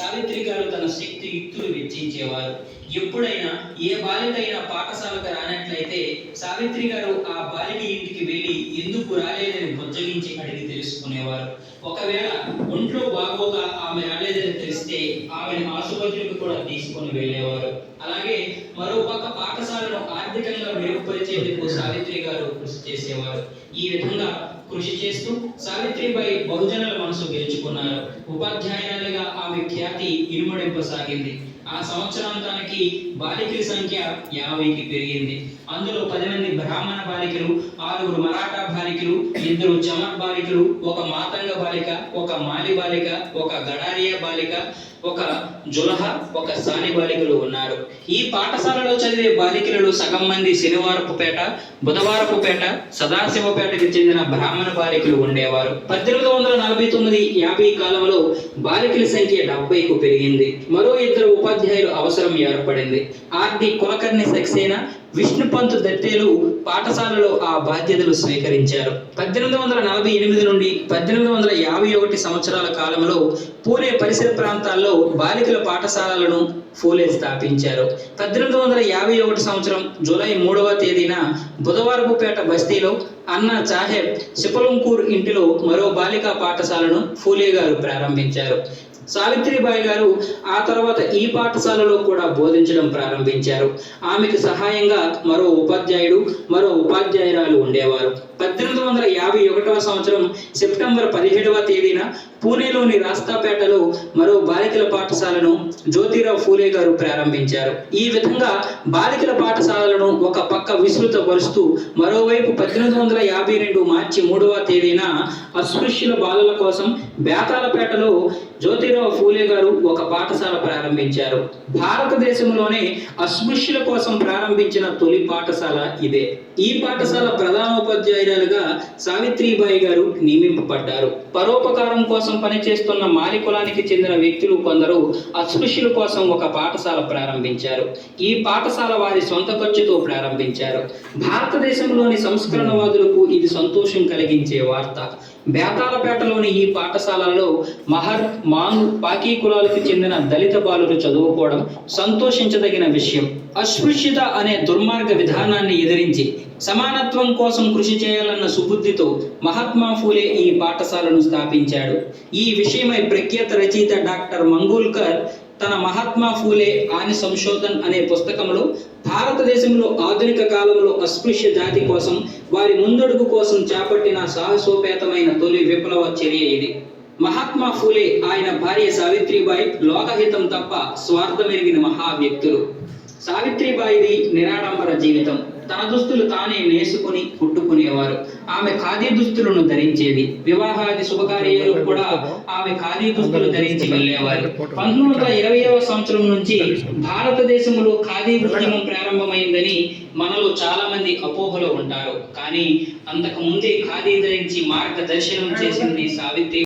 సావిత్రి గారు తన శక్తి యుక్తులు వెచ్చించేవారు. ఎప్పుడైనా ఏ బాలిక అయినా పాఠశాలకు రానట్లయితే సావిత్రి గారు ఆ బాలిక ఇంటికి వెళ్ళి ఎందుకు రాలేదని బుజ్జగించి అడిగి తెలుసుకునేవారు. ఒకవేళ ఒంట్లో బాగోక ఆమె రాలేదని తెలిస్తే ఆమెను ఆసుపత్రికి కూడా తీసుకొని వెళ్ళేవారు. అలాగే మరోపక్క పాఠశాలను ఆర్థికంగా మెరుగుపరిచేందుకు సావిత్రి గారు కృషి చేసేవారు. ఈ విధంగా కృషి చేస్తూ సావిత్రిబాయి బహుజనుల మనసు గెలుచుకున్నారు. ఉపాధ్యాయురాలిగా ఆమె ఖ్యాతి ఇనుమడింపసాగింది ఆ సంవత్సరాంతానికి బాలికల సంఖ్య యాభైకి పెరిగింది. అందులో పది మంది బ్రాహ్మణ బాలికలు ఆరుగురు మరాఠా బాలికలు ఇద్దరు చమర్ బాలికలు ఒక మాతంగ బాలిక ఒక మాలి బాలిక ఒక గడారియా బాలిక ఒక జులహ ఒక సాని బాలికలు ఉన్నారు. ఈ పాఠశాలలో చదివే బాలికలలో సగం మంది శనివారపు పేట బుధవారపు పేట సదాశివపేటకి చెందిన బ్రాహ్మణ బాలికలు ఉండేవారు. పద్దెనిమిది వందల నలభై తొమ్మిది యాభై కాలంలో బాలికల సంఖ్య డెబ్బైకు పెరిగింది. మరో ఇద్దరు ఉపాధ్యాయులు అవసరం ఏర్పడింది. ఆర్డి కులకర్ణి సక్సేనా విష్ణుపంత్ దత్తేలు పాఠశాలలో ఆ బాధ్యతలు స్వీకరించారు. పద్దెనిమిది వందల నలభై ఎనిమిది నుండి పద్దెనిమిది వందల యాభై ఒకటి సంవత్సరాల కాలంలో పూణే పరిసర ప్రాంతాల్లో బాలికల పాఠశాలలను ఫూలే స్థాపించారు. పద్దెనిమిది వందల యాభై ఒకటి సంవత్సరం జూలై మూడవ తేదీన బుధవారపుపేట బస్తీలో అన్నా సాహెబ్ సిపలంకూర్ ఇంటిలో మరో బాలికా పాఠశాలను ఫూలే గారు ప్రారంభించారు. సావిత్రిబాయి గారు ఆ తర్వాత ఈ పాఠశాలలో కూడా బోధించడం ప్రారంభించారు. ఆమెకు సహాయంగా మరో ఉపాధ్యాయుడు మరో ఉపాధ్యాయురాలు ఉండేవారు. పద్దెనిమిది వందల యాభై ఒకటవ సంవత్సరం సెప్టెంబర్ పదిహేడవ తేదీన పూణేలోని రాస్తాపేటలో మరో బాలికల పాఠశాలను జ్యోతిరావు ఫూలే గారు ప్రారంభించారు. ఈ విధంగా బాలికల పాఠశాలను ఒక పక్క విస్తృతపరుస్తూ మరోవైపు పద్దెనిమిది వందల యాభై రెండు మార్చి మూడవ తేదీన అస్పృశ్యుల బాలల కోసం బేతాలపేటలో జ్యోతి జ్యోతిరావు ఫూలే గారు ఒక పాఠశాల ప్రారంభించారు. భారతదేశంలోనే అస్పృశ్యుల కోసం ప్రారంభించిన తొలి పాఠశాల ఇదే. ఈ పాఠశాల ప్రధానోపాధ్యాయురాలుగా సావిత్రిబాయి గారు నియమింపబడ్డారు. పరోపకారం కోసం పనిచేస్తున్న మాలి కులానికి చెందిన వ్యక్తులు కొందరు అస్పృశ్యుల కోసం ఒక పాఠశాల ప్రారంభించారు. ఈ పాఠశాల వారి సొంత ఖర్చుతో ప్రారంభించారు. భారతదేశంలోని సంస్కరణవాదులకు ఇది సంతోషం కలిగించే వార్త. బేతాలపేటలోని ఈ పాఠశాలలో మహర్ మాంగ్ పాకీ కులాలకు చెందిన దళిత బాలురు చదువుకోవడం సంతోషించదగిన విషయం. అస్పృశ్యత అనే దుర్మార్గ విధానాన్ని ఎదిరించి సమానత్వం కోసం కృషి చేయాలన్న సుబుద్ధితో మహాత్మా ఫూలే ఈ పాఠశాలను స్థాపించాడు. ఈ విషయమై ప్రఖ్యాత రచయిత డాక్టర్ మంగూల్కర్ తన మహాత్మా ఫూలే ఆని సంశోధన్ అనే పుస్తకంలో భారతదేశంలో ఆధునిక కాలంలో అస్పృశ్య జాతి కోసం వారి ముందడుగు కోసం చేపట్టిన సాహసోపేతమైన తొలి విప్లవ చర్య ఇది. మహాత్మా ఫూలే ఆయన భార్య సావిత్రిబాయి లోకహితం తప్ప స్వార్థమెరిగిన మహా వ్యక్తులు సావిత్రిబాయిది నిరాడంబర జీవితం. తన దుస్తులు తానే నేసుకుని కుట్టుకునేవారు ఆమె ఖాదీ దుస్తులను ధరించేది. వివాహాది శుభకార్యాలు కూడా ఆమె ఖాదీ దుస్తులు ధరించి వెళ్ళేవారు. పంతొమ్మిది వందల ఇరవైవ సంవత్సరం నుంచి భారతదేశంలో ఖాదీ ఉద్యమం ప్రారంభమైందని మనలో చాలా మంది అపోహలో ఉంటారు. కానీ అంతకు ముందే ఖాదీ ధరించి మార్గదర్శనం చేసింది సావిత్రి